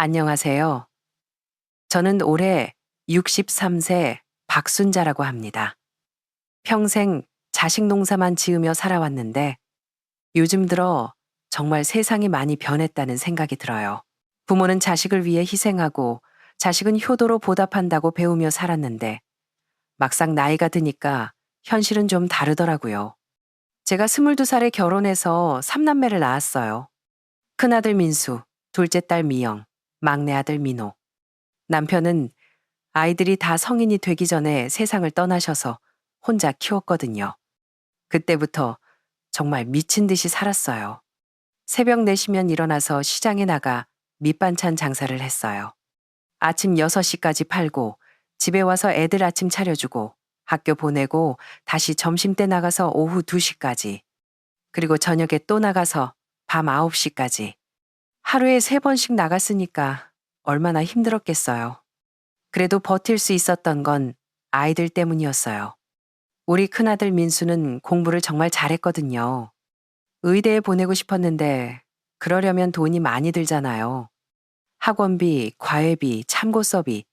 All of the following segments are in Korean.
안녕하세요. 저는 올해 63세 박순자라고 합니다. 평생 자식 농사만 지으며 살아왔는데 요즘 들어 정말 세상이 많이 변했다는 생각이 들어요. 부모는 자식을 위해 희생하고 자식은 효도로 보답한다고 배우며 살았는데 막상 나이가 드니까 현실은 좀 다르더라고요. 제가 22살에 결혼해서 3남매를 낳았어요. 큰아들 민수, 둘째 딸 미영, 막내 아들 민호. 남편은 아이들이 다 성인이 되기 전에 세상을 떠나셔서 혼자 키웠거든요. 그때부터 정말 미친 듯이 살았어요. 새벽 4시면 일어나서 시장에 나가 밑반찬 장사를 했어요. 아침 6시까지 팔고 집에 와서 애들 아침 차려주고 학교 보내고 다시 점심때 나가서 오후 2시까지 그리고 저녁에 또 나가서 밤 9시까지 하루에 세 번씩 나갔으니까 얼마나 힘들었겠어요. 그래도 버틸 수 있었던 건 아이들 때문이었어요. 우리 큰아들 민수는 공부를 정말 잘했거든요. 의대에 보내고 싶었는데 그러려면 돈이 많이 들잖아요. 학원비, 과외비, 참고 서비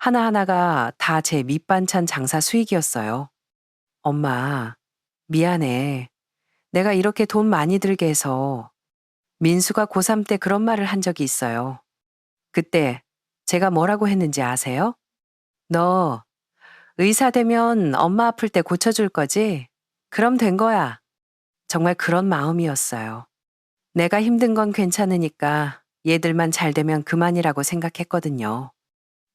하나하나가 다 제 밑반찬 장사 수익이었어요. 엄마, 미안해. 내가 이렇게 돈 많이 들게 해서 민수가 고3 때 그런 말을 한 적이 있어요. 그때 제가 뭐라고 했는지 아세요? 너 의사 되면 엄마 아플 때 고쳐줄 거지? 그럼 된 거야. 정말 그런 마음이었어요. 내가 힘든 건 괜찮으니까 얘들만 잘 되면 그만이라고 생각했거든요.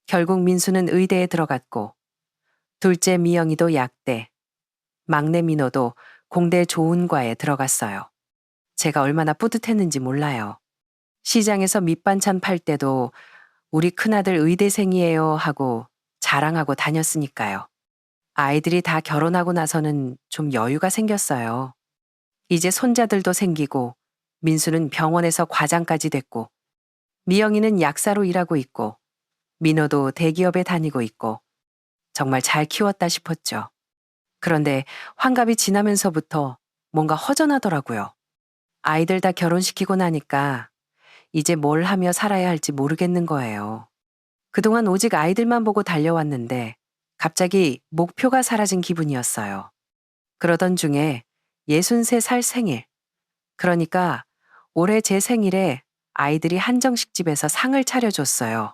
결국 민수는 의대에 들어갔고, 둘째 미영이도 약대, 막내 민호도 공대 좋은 과에 들어갔어요. 제가 얼마나 뿌듯했는지 몰라요. 시장에서 밑반찬 팔 때도 우리 큰아들 의대생이에요 하고 자랑하고 다녔으니까요. 아이들이 다 결혼하고 나서는 좀 여유가 생겼어요. 이제 손자들도 생기고 민수는 병원에서 과장까지 됐고 미영이는 약사로 일하고 있고 민호도 대기업에 다니고 있고 정말 잘 키웠다 싶었죠. 그런데 환갑이 지나면서부터 뭔가 허전하더라고요. 아이들 다 결혼시키고 나니까 이제 뭘 하며 살아야 할지 모르겠는 거예요. 그동안 오직 아이들만 보고 달려왔는데 갑자기 목표가 사라진 기분이었어요. 그러던 중에 63살 생일. 그러니까 올해 제 생일에 아이들이 한정식 집에서 상을 차려줬어요.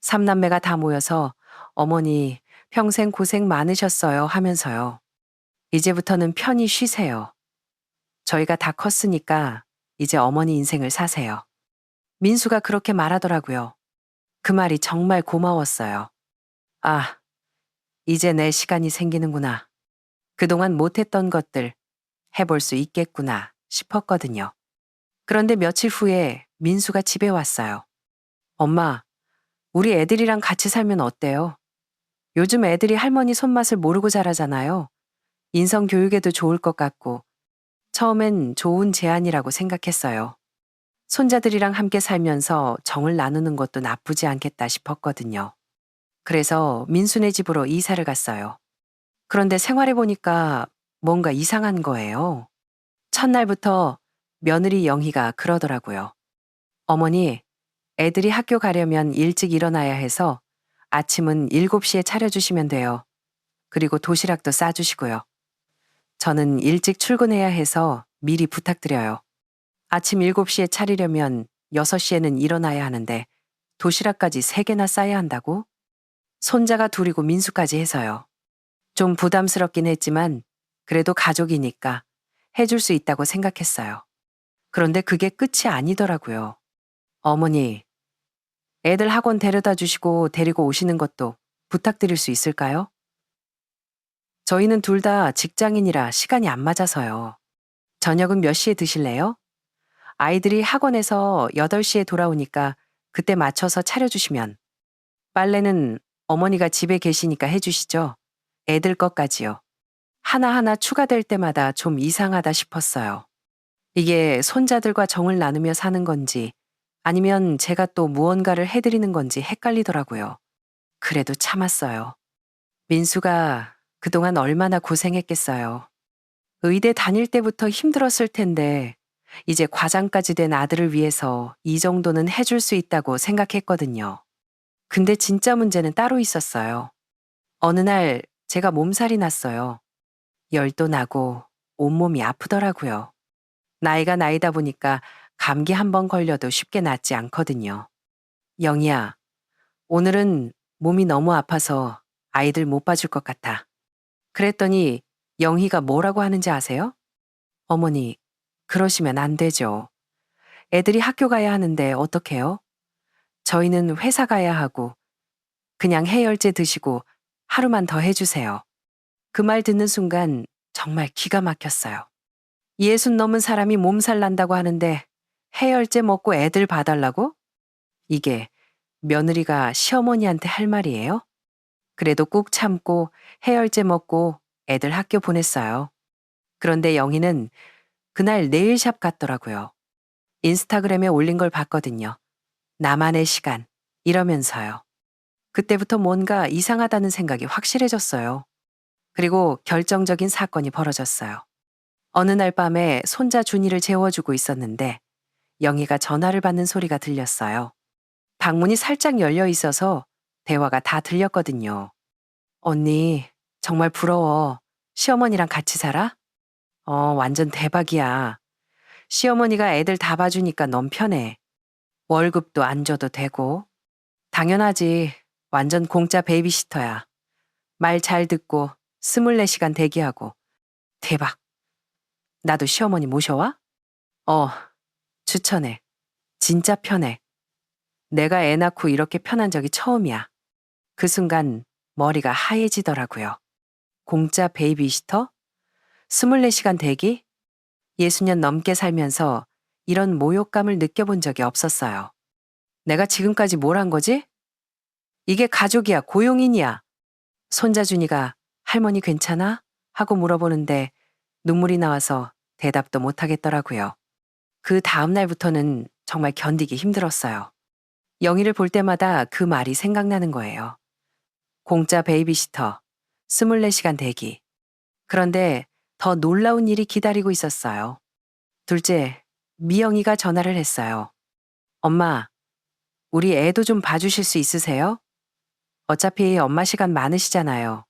삼남매가 다 모여서 어머니 평생 고생 많으셨어요 하면서요. 이제부터는 편히 쉬세요. 저희가 다 컸으니까 이제 어머니 인생을 사세요. 민수가 그렇게 말하더라고요. 그 말이 정말 고마웠어요. 아, 이제 내 시간이 생기는구나. 그동안 못했던 것들 해볼 수 있겠구나 싶었거든요. 그런데 며칠 후에 민수가 집에 왔어요. 엄마, 우리 애들이랑 같이 살면 어때요? 요즘 애들이 할머니 손맛을 모르고 자라잖아요. 인성 교육에도 좋을 것 같고, 처음엔 좋은 제안이라고 생각했어요. 손자들이랑 함께 살면서 정을 나누는 것도 나쁘지 않겠다 싶었거든요. 그래서 민수네 집으로 이사를 갔어요. 그런데 생활해 보니까 뭔가 이상한 거예요. 첫날부터 며느리 영희가 그러더라고요. 어머니, 애들이 학교 가려면 일찍 일어나야 해서 아침은 7시에 차려주시면 돼요. 그리고 도시락도 싸주시고요. 저는 일찍 출근해야 해서 미리 부탁드려요. 아침 7시에 차리려면 6시에는 일어나야 하는데 도시락까지 3개나 싸야 한다고? 손자가 둘이고 민수까지 해서요. 좀 부담스럽긴 했지만 그래도 가족이니까 해줄 수 있다고 생각했어요. 그런데 그게 끝이 아니더라고요. 어머니, 애들 학원 데려다 주시고 데리고 오시는 것도 부탁드릴 수 있을까요? 저희는 둘 다 직장인이라 시간이 안 맞아서요. 저녁은 몇 시에 드실래요? 아이들이 학원에서 8시에 돌아오니까 그때 맞춰서 차려주시면. 빨래는 어머니가 집에 계시니까 해주시죠. 애들 것까지요. 하나하나 추가될 때마다 좀 이상하다 싶었어요. 이게 손자들과 정을 나누며 사는 건지 아니면 제가 또 무언가를 해드리는 건지 헷갈리더라고요. 그래도 참았어요. 민수가 그동안 얼마나 고생했겠어요. 의대 다닐 때부터 힘들었을 텐데 이제 과장까지 된 아들을 위해서 이 정도는 해줄 수 있다고 생각했거든요. 근데 진짜 문제는 따로 있었어요. 어느 날 제가 몸살이 났어요. 열도 나고 온몸이 아프더라고요. 나이가 나이다 보니까 감기 한 번 걸려도 쉽게 낫지 않거든요. 영희야, 오늘은 몸이 너무 아파서 아이들 못 봐줄 것 같아. 그랬더니 영희가 뭐라고 하는지 아세요? 어머니, 그러시면 안 되죠. 애들이 학교 가야 하는데 어떡해요? 저희는 회사 가야 하고 그냥 해열제 드시고 하루만 더 해주세요. 그 말 듣는 순간 정말 기가 막혔어요. 예순 넘은 사람이 몸살 난다고 하는데 해열제 먹고 애들 봐달라고? 이게 며느리가 시어머니한테 할 말이에요? 그래도 꾹 참고 해열제 먹고 애들 학교 보냈어요. 그런데 영희는 그날 네일샵 갔더라고요. 인스타그램에 올린 걸 봤거든요. 나만의 시간, 이러면서요. 그때부터 뭔가 이상하다는 생각이 확실해졌어요. 그리고 결정적인 사건이 벌어졌어요. 어느 날 밤에 손자 준이를 재워주고 있었는데 영희가 전화를 받는 소리가 들렸어요. 방문이 살짝 열려 있어서 대화가 다 들렸거든요. 언니, 정말 부러워. 시어머니랑 같이 살아? 어, 완전 대박이야. 시어머니가 애들 다 봐주니까 넌 편해. 월급도 안 줘도 되고. 당연하지. 완전 공짜 베이비시터야. 말 잘 듣고 24시간 대기하고. 대박. 나도 시어머니 모셔와? 어, 추천해. 진짜 편해. 내가 애 낳고 이렇게 편한 적이 처음이야. 그 순간 머리가 하얘지더라고요. 공짜 베이비시터? 24시간 대기? 예수년 넘게 살면서 이런 모욕감을 느껴본 적이 없었어요. 내가 지금까지 뭘 한 거지? 이게 가족이야, 고용인이야. 손자 준이가 할머니 괜찮아? 하고 물어보는데 눈물이 나와서 대답도 못 하겠더라고요. 그 다음 날부터는 정말 견디기 힘들었어요. 영희를 볼 때마다 그 말이 생각나는 거예요. 공짜 베이비시터, 24시간 대기. 그런데 더 놀라운 일이 기다리고 있었어요. 둘째, 미영이가 전화를 했어요. 엄마, 우리 애도 좀 봐주실 수 있으세요? 어차피 엄마 시간 많으시잖아요.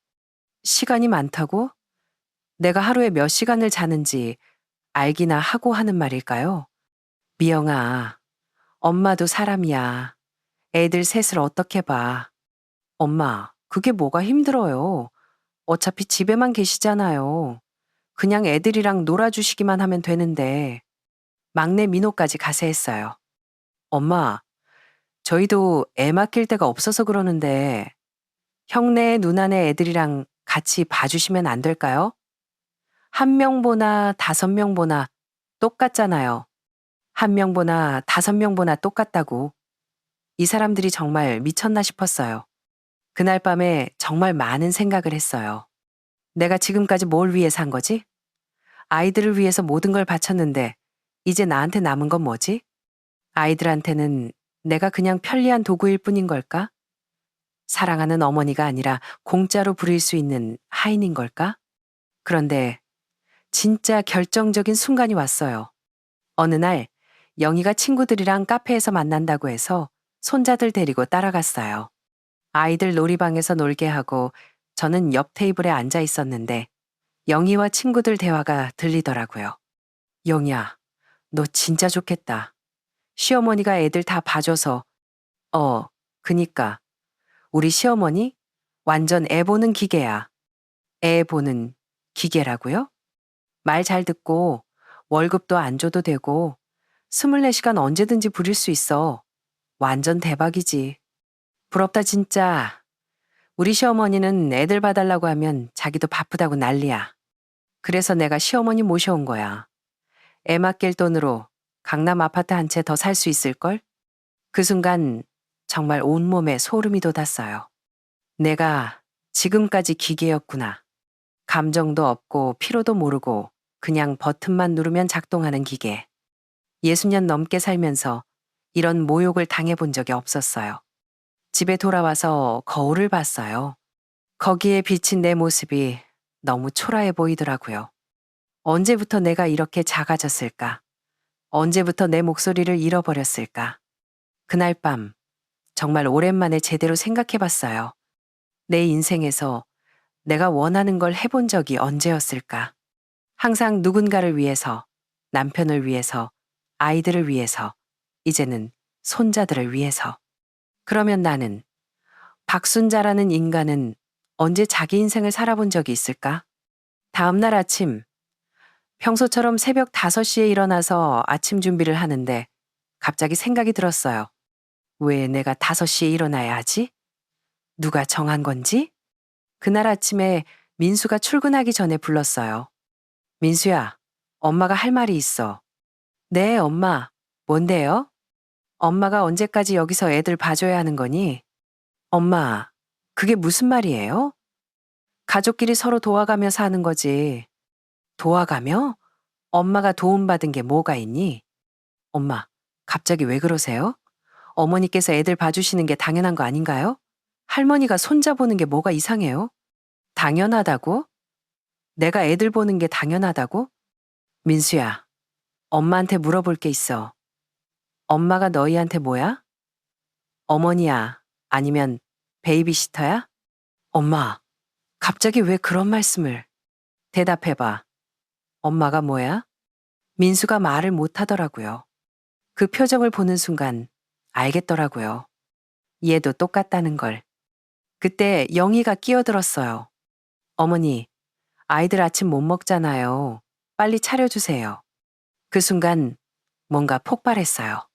시간이 많다고? 내가 하루에 몇 시간을 자는지 알기나 하고 하는 말일까요? 미영아, 엄마도 사람이야. 애들 셋을 어떻게 봐. 엄마, 그게 뭐가 힘들어요. 어차피 집에만 계시잖아요. 그냥 애들이랑 놀아주시기만 하면 되는데. 막내 민호까지 가세했어요. 엄마, 저희도 애 맡길 데가 없어서 그러는데, 형네, 누나네 애들이랑 같이 봐주시면 안 될까요? 한 명 보나 다섯 명 보나 똑같잖아요. 한 명 보나 다섯 명 보나 똑같다고. 이 사람들이 정말 미쳤나 싶었어요. 그날 밤에 정말 많은 생각을 했어요. 내가 지금까지 뭘 위해 산 거지? 아이들을 위해서 모든 걸 바쳤는데 이제 나한테 남은 건 뭐지? 아이들한테는 내가 그냥 편리한 도구일 뿐인 걸까? 사랑하는 어머니가 아니라 공짜로 부릴 수 있는 하인인 걸까? 그런데 진짜 결정적인 순간이 왔어요. 어느 날 영희가 친구들이랑 카페에서 만난다고 해서 손자들 데리고 따라갔어요. 아이들 놀이방에서 놀게 하고 저는 옆 테이블에 앉아 있었는데 영희와 친구들 대화가 들리더라고요. 영희야, 너 진짜 좋겠다. 시어머니가 애들 다 봐줘서 어, 그니까 우리 시어머니 완전 애 보는 기계야. 애 보는 기계라고요? 말 잘 듣고 월급도 안 줘도 되고 24시간 언제든지 부릴 수 있어. 완전 대박이지. 부럽다 진짜. 우리 시어머니는 애들 봐달라고 하면 자기도 바쁘다고 난리야. 그래서 내가 시어머니 모셔온 거야. 애 맡길 돈으로 강남 아파트 한 채 더 살 수 있을걸? 그 순간 정말 온몸에 소름이 돋았어요. 내가 지금까지 기계였구나. 감정도 없고 피로도 모르고 그냥 버튼만 누르면 작동하는 기계. 60년 넘게 살면서 이런 모욕을 당해본 적이 없었어요. 집에 돌아와서 거울을 봤어요. 거기에 비친 내 모습이 너무 초라해 보이더라고요. 언제부터 내가 이렇게 작아졌을까? 언제부터 내 목소리를 잃어버렸을까? 그날 밤, 정말 오랜만에 제대로 생각해 봤어요. 내 인생에서 내가 원하는 걸 해본 적이 언제였을까? 항상 누군가를 위해서, 남편을 위해서, 아이들을 위해서, 이제는 손자들을 위해서. 그러면 나는 박순자라는 인간은 언제 자기 인생을 살아본 적이 있을까? 다음날 아침, 평소처럼 새벽 5시에 일어나서 아침 준비를 하는데 갑자기 생각이 들었어요. 왜 내가 5시에 일어나야 하지? 누가 정한 건지? 그날 아침에 민수가 출근하기 전에 불렀어요. 민수야, 엄마가 할 말이 있어. 네, 엄마. 뭔데요? 엄마가 언제까지 여기서 애들 봐줘야 하는 거니? 엄마, 그게 무슨 말이에요? 가족끼리 서로 도와가며 사는 거지. 도와가며? 엄마가 도움받은 게 뭐가 있니? 엄마, 갑자기 왜 그러세요? 어머니께서 애들 봐주시는 게 당연한 거 아닌가요? 할머니가 손자 보는 게 뭐가 이상해요? 당연하다고? 내가 애들 보는 게 당연하다고? 민수야, 엄마한테 물어볼 게 있어. 엄마가 너희한테 뭐야? 어머니야, 아니면 베이비시터야? 엄마, 갑자기 왜 그런 말씀을? 대답해봐. 엄마가 뭐야? 민수가 말을 못 하더라고요. 그 표정을 보는 순간 알겠더라고요. 얘도 똑같다는 걸. 그때 영희가 끼어들었어요. 어머니, 아이들 아침 못 먹잖아요. 빨리 차려주세요. 그 순간 뭔가 폭발했어요.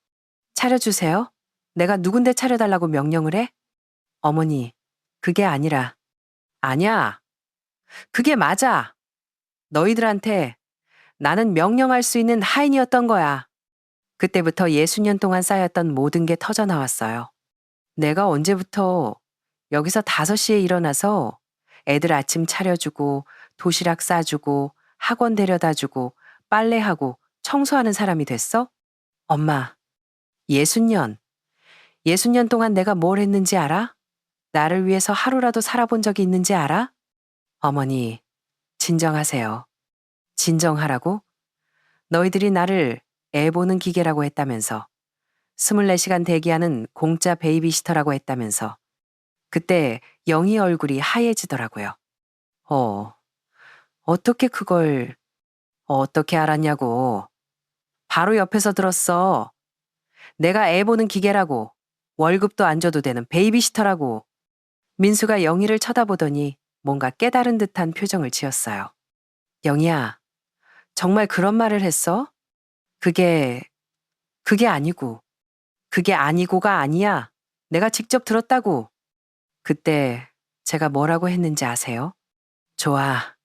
차려주세요? 내가 누군데 차려달라고 명령을 해? 어머니, 그게 아니라. 아냐. 그게 맞아. 너희들한테 나는 명령할 수 있는 하인이었던 거야. 그때부터 예수년 동안 쌓였던 모든 게 터져 나왔어요. 내가 언제부터 여기서 5시에 일어나서 애들 아침 차려주고 도시락 싸주고 학원 데려다 주고 빨래하고 청소하는 사람이 됐어? 엄마, 예순년. 예순년 동안 내가 뭘 했는지 알아? 나를 위해서 하루라도 살아본 적이 있는지 알아? 어머니, 진정하세요. 진정하라고? 너희들이 나를 애 보는 기계라고 했다면서. 24시간 대기하는 공짜 베이비시터라고 했다면서. 그때 영희 얼굴이 하얘지더라고요. 어, 어떻게 그걸, 어떻게 알았냐고. 바로 옆에서 들었어. 내가 애 보는 기계라고. 월급도 안 줘도 되는 베이비시터라고. 민수가 영희를 쳐다보더니 뭔가 깨달은 듯한 표정을 지었어요. 영희야, 정말 그런 말을 했어? 그게, 그게 아니고, 그게 아니고가 아니야. 내가 직접 들었다고. 그때 제가 뭐라고 했는지 아세요? 좋아.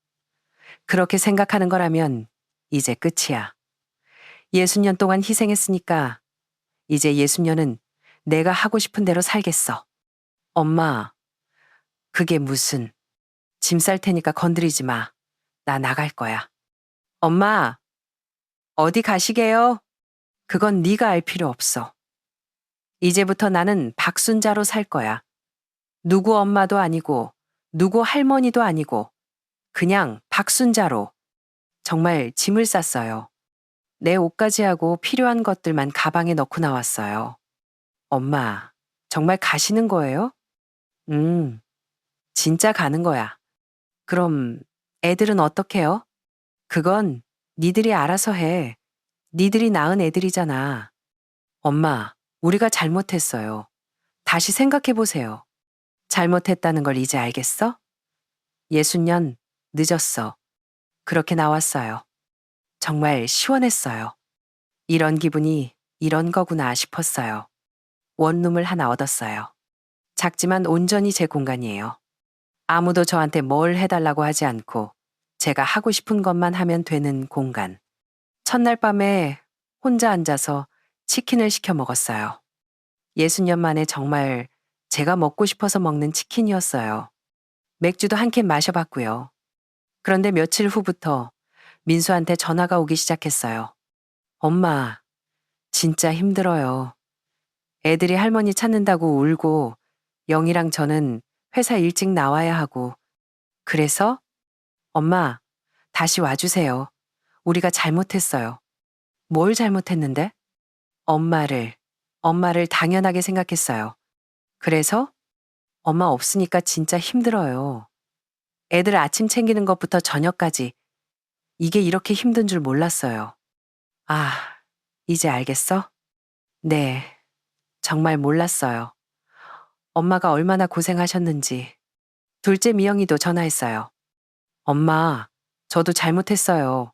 그렇게 생각하는 거라면 이제 끝이야. 예수년 동안 희생했으니까 이제 예수년은 내가 하고 싶은 대로 살겠어. 엄마, 그게 무슨. 짐 쌀 테니까 건드리지 마. 나 나갈 거야. 엄마, 어디 가시게요? 그건 네가 알 필요 없어. 이제부터 나는 박순자로 살 거야. 누구 엄마도 아니고, 누구 할머니도 아니고, 그냥 박순자로. 정말 짐을 쌌어요. 내 옷까지 하고 필요한 것들만 가방에 넣고 나왔어요. 엄마, 정말 가시는 거예요? 음, 진짜 가는 거야. 그럼 애들은 어떡해요? 그건 니들이 알아서 해. 니들이 낳은 애들이잖아. 엄마, 우리가 잘못했어요. 다시 생각해 보세요. 잘못했다는 걸 이제 알겠어? 예순년 늦었어. 그렇게 나왔어요. 정말 시원했어요. 이런 기분이 이런 거구나 싶었어요. 원룸을 하나 얻었어요. 작지만 온전히 제 공간이에요. 아무도 저한테 뭘 해달라고 하지 않고 제가 하고 싶은 것만 하면 되는 공간. 첫날 밤에 혼자 앉아서 치킨을 시켜 먹었어요. 예수년 만에 정말 제가 먹고 싶어서 먹는 치킨이었어요. 맥주도 한 캔 마셔봤고요. 그런데 며칠 후부터 민수한테 전화가 오기 시작했어요. 엄마, 진짜 힘들어요. 애들이 할머니 찾는다고 울고 영이랑 저는 회사 일찍 나와야 하고. 그래서 엄마, 다시 와주세요. 우리가 잘못했어요. 뭘 잘못했는데? 엄마를, 엄마를 당연하게 생각했어요. 그래서 엄마 없으니까 진짜 힘들어요. 애들 아침 챙기는 것부터 저녁까지 이게 이렇게 힘든 줄 몰랐어요. 아, 이제 알겠어? 네, 정말 몰랐어요. 엄마가 얼마나 고생하셨는지. 둘째 미영이도 전화했어요. 엄마, 저도 잘못했어요.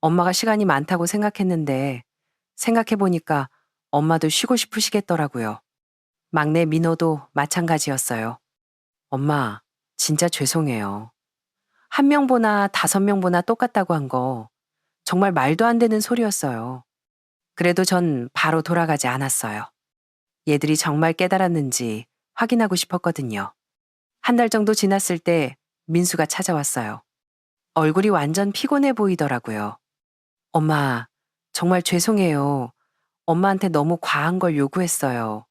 엄마가 시간이 많다고 생각했는데 생각해보니까 엄마도 쉬고 싶으시겠더라고요. 막내 민호도 마찬가지였어요. 엄마, 진짜 죄송해요. 한 명보나 다섯 명보나 똑같다고 한 거 정말 말도 안 되는 소리였어요. 그래도 전 바로 돌아가지 않았어요. 얘들이 정말 깨달았는지 확인하고 싶었거든요. 한 달 정도 지났을 때 민수가 찾아왔어요. 얼굴이 완전 피곤해 보이더라고요. 엄마, 정말 죄송해요. 엄마한테 너무 과한 걸 요구했어요.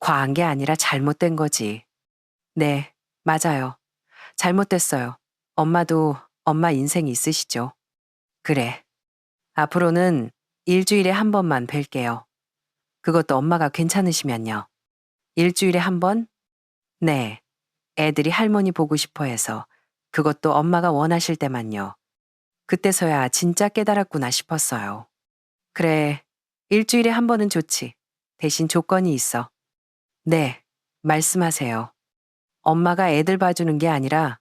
과한 게 아니라 잘못된 거지. 네, 맞아요. 잘못됐어요. 엄마도 엄마 인생 있으시죠? 그래. 앞으로는 일주일에 한 번만 뵐게요. 그것도 엄마가 괜찮으시면요. 일주일에 한 번? 네. 애들이 할머니 보고 싶어 해서 그것도 엄마가 원하실 때만요. 그때서야 진짜 깨달았구나 싶었어요. 그래. 일주일에 한 번은 좋지. 대신 조건이 있어. 네. 말씀하세요. 엄마가 애들 봐주는 게 아니라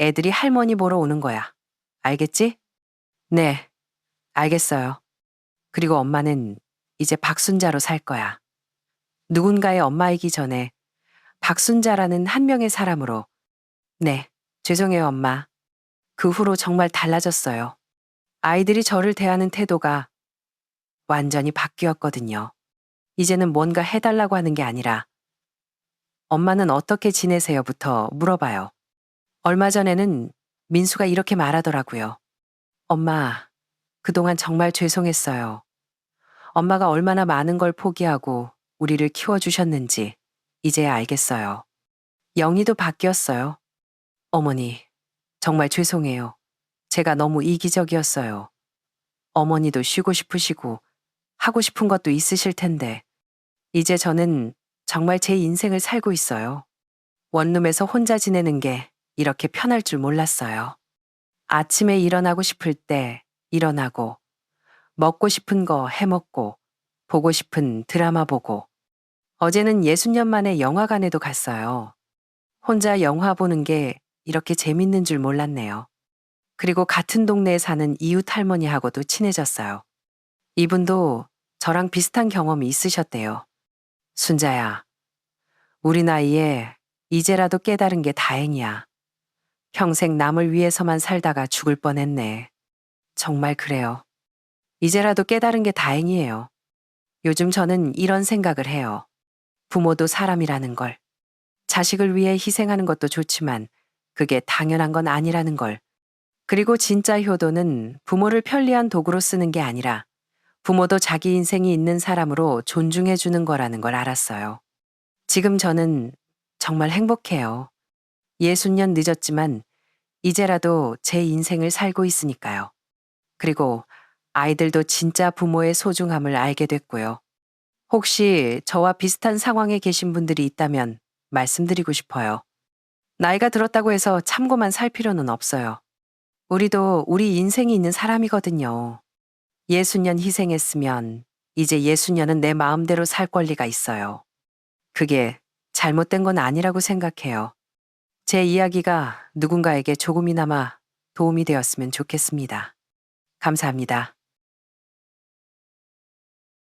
애들이 할머니 보러 오는 거야. 알겠지? 네. 알겠어요. 그리고 엄마는 이제 박순자로 살 거야. 누군가의 엄마이기 전에 박순자라는 한 명의 사람으로. 네. 죄송해요, 엄마. 그 후로 정말 달라졌어요. 아이들이 저를 대하는 태도가 완전히 바뀌었거든요. 이제는 뭔가 해달라고 하는 게 아니라 엄마는 어떻게 지내세요?부터 물어봐요. 얼마 전에는 민수가 이렇게 말하더라고요. 엄마, 그동안 정말 죄송했어요. 엄마가 얼마나 많은 걸 포기하고 우리를 키워주셨는지 이제야 알겠어요. 영희도 바뀌었어요. 어머니, 정말 죄송해요. 제가 너무 이기적이었어요. 어머니도 쉬고 싶으시고 하고 싶은 것도 있으실 텐데 이제 저는 정말 제 인생을 살고 있어요. 원룸에서 혼자 지내는 게 이렇게 편할 줄 몰랐어요. 아침에 일어나고 싶을 때 일어나고, 먹고 싶은 거 해먹고, 보고 싶은 드라마 보고, 어제는 예순 년 만에 영화관에도 갔어요. 혼자 영화 보는 게 이렇게 재밌는 줄 몰랐네요. 그리고 같은 동네에 사는 이웃 할머니하고도 친해졌어요. 이분도 저랑 비슷한 경험이 있으셨대요. 순자야, 우리 나이에 이제라도 깨달은 게 다행이야. 평생 남을 위해서만 살다가 죽을 뻔했네. 정말 그래요. 이제라도 깨달은 게 다행이에요. 요즘 저는 이런 생각을 해요. 부모도 사람이라는 걸. 자식을 위해 희생하는 것도 좋지만 그게 당연한 건 아니라는 걸. 그리고 진짜 효도는 부모를 편리한 도구로 쓰는 게 아니라 부모도 자기 인생이 있는 사람으로 존중해 주는 거라는 걸 알았어요. 지금 저는 정말 행복해요. 예순년 늦었지만 이제라도 제 인생을 살고 있으니까요. 그리고 아이들도 진짜 부모의 소중함을 알게 됐고요. 혹시 저와 비슷한 상황에 계신 분들이 있다면 말씀드리고 싶어요. 나이가 들었다고 해서 참고만 살 필요는 없어요. 우리도 우리 인생이 있는 사람이거든요. 예수년 희생했으면 이제 예수년은 내 마음대로 살 권리가 있어요. 그게 잘못된 건 아니라고 생각해요. 제 이야기가 누군가에게 조금이나마 도움이 되었으면 좋겠습니다. 감사합니다.